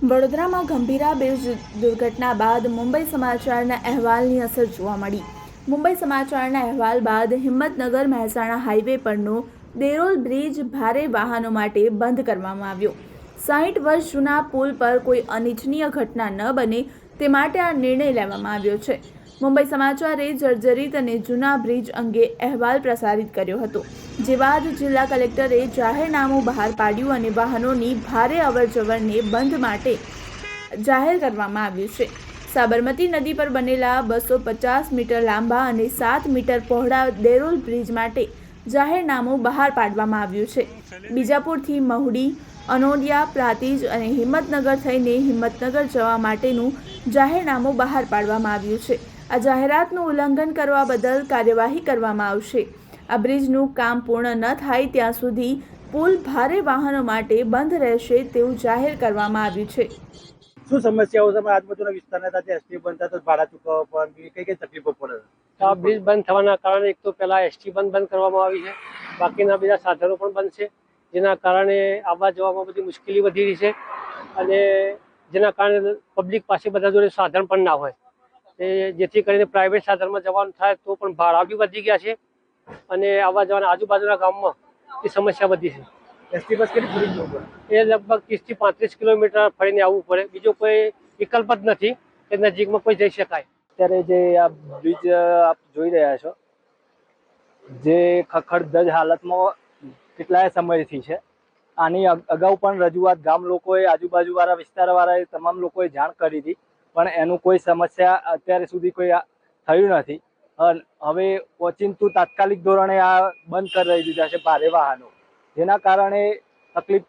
વડોદરામાં ગંભીરા બ્રિજ દુર્ઘટના બાદ મુંબઈ સમાચારના અહેવાલની અસર જોવા મળી. મુંબઈ સમાચારના અહેવાલ બાદ હિંમતનગર મહેસાણા હાઈવે પરનો દેરોલ બ્રિજ ભારે વાહનો માટે બંધ કરવામાં આવ્યો. સાહીઠ વર્ષ જૂના પુલ પર કોઈ અનિચ્છનીય ઘટના ન બને તે માટે આ નિર્ણય લેવામાં આવ્યો છે. મુંબઈ સમાચારે જર્જરિત અને જૂના બ્રિજ અંગે અહેવાલ પ્રસારિત કર્યો હતો, જે બાદ જિલ્લા કલેક્ટરે જાહેરનામું બહાર પાડ્યું અને વાહનોની ભારે અવરજવરને બંધ માટે જાહેર કરવામાં આવ્યું છે. સાબરમતી નદી પર બનેલા બસો પચાસ મીટર લાંબા અને સાત મીટર પહોળા દેરોલ બ્રિજ માટે જાહેરનામું બહાર પાડવામાં આવ્યું છે. બીજાપુરથી મહુડી અનોડિયા પ્રાતિજ અને હિંમતનગર થઈને હિંમતનગર જવા માટેનું જાહેરનામું બહાર પાડવામાં આવ્યું છે. આ જાહેરાતનું ઉલ્લંઘન કરવા બદલ કાર્યવાહી કરવામાં આવશે. આ બ્રિજનું કામ પૂર્ણ ન થાય ત્યાં સુધી પુલ ભારે વાહનો માટે બંધ રહેશે તેવું જાહેર કરવામાં આવ્યું છે. શું સમસ્યાઓ તમે આજુબાજુના વિસ્તારના સાથે એસટી બંધ થતા ભાડા ચૂકવવા પણ કઈ કઈ તકલીફો પડે? આ બ્રિજ બંધ થવાના કારણે એક તો પહેલા એસટી બંધ બંધ કરવામાં આવી છે. બાકીના બીજા સાધનો પણ બંધ છે. જેના કારણે આવવા જવામાં બધી મુશ્કેલી વધી રહી છે. અને જેના કારણે પબ્લિક પાસે બધા જોડે સાધન પણ ના હોય. એ જેથી કરીને પ્રાઇવેટ સાધનમાં જવાનું થાય તો પણ ભાડા બી વધી ગયા છે. અને આવવા જવાના આજુબાજુના ગામમાં એ સમસ્યા વધી છે. એસટી બસ કેટલી પૂરી પડે એ લગભગ ત્રીસથી પાંત્રીસ કિલોમીટર ફરીને આવવું પડે. બીજો કોઈ વિકલ્પ જ નથી કે નજીકમાં કોઈ જઈ શકાય. અત્યારે જે આ બ્રિજ આપ જોઈ રહ્યા છો જે ખખડધજ હાલતમાં કેટલાય સમયથી છે. આની અગાઉ પણ રજૂઆત ગામ લોકોએ આજુબાજુવાળા વિસ્તારવાળાએ તમામ લોકોએ જાણ કરી હતી. પણ એનું કોઈ સમસ્યા અત્યારે સુધી કોઈ થયું નથી. હવે ઓચિંતું તાત્કાલિક ધોરણે આ બંધ કરી દીધા છે ભારે વાહનો. જેના કારણે તકલીફ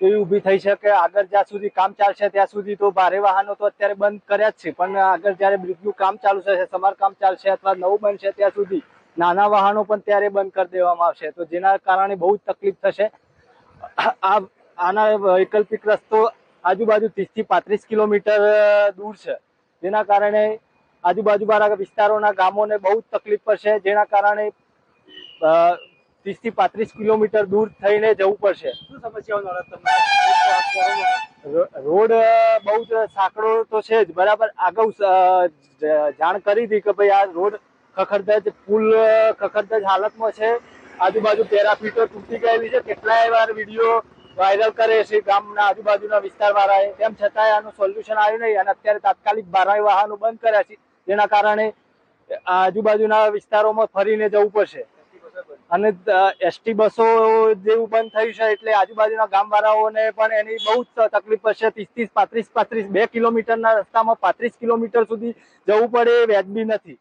એવી ઊભી થઈ છે કે આગળ જ્યાં સુધી કામ ચાલશે ત્યાં સુધી તો ભારે વાહનો તો અત્યારે બંધ કર્યા જ છે. પણ આગળ જ્યારે બ્રિજનું કામ ચાલુ થશે સમારકામ ચાલશે અથવા નવું બનશે ત્યાં સુધી નાના વાહનો પણ ત્યારે બંધ કરી દેવામાં આવશે. તો જેના કારણે બહુ જ તકલીફ થશે. આ, આના વૈકલ્પિક રસ્તો આજુબાજુ ત્રીસથી પાંત્રીસ કિલોમીટર દૂર છે. જેના કારણે આજુબાજુવાળા વિસ્તારોના ગામોને બહુ તકલીફ પડશે જેના કારણે ત્રીસથી પાંત્રીસ કિલોમીટર દૂર થઈને જવું પડશે. શું સમસ્યાઓ રોડ બહુ જ સાંકડો તો છે જ. બરાબર અગાઉ જાણ કરી હતી કે ભાઈ આ રોડ ખખડધજ પુલ ખખડદજ હાલતમાં છે. આજુબાજુ પેરાફીટો તૂટી ગયેલી છે. કેટલાય વાર વીડિયો વાયરલ કરે છે ગામના આજુબાજુના વિસ્તાર વાળાએ તેમ છતાંય આનું સોલ્યુશન આવ્યું નહીં અને અત્યારે તાત્કાલિક બારાય વાહનો બંધ કર્યા છે, જેના કારણે આજુબાજુના વિસ્તારોમાં ફરીને જવું પડશે. અને એસટી બસો જેવું બંધ થયું છે એટલે આજુબાજુના ગામવાળાઓને પણ એની બહુ જ તકલીફ પડશે. ત્રીસ ત્રીસ પાંત્રીસ પાંત્રીસ બે કિલોમીટરના રસ્તામાં પાંત્રીસ કિલોમીટર સુધી જવું પડે એ વ્યાજબી નથી.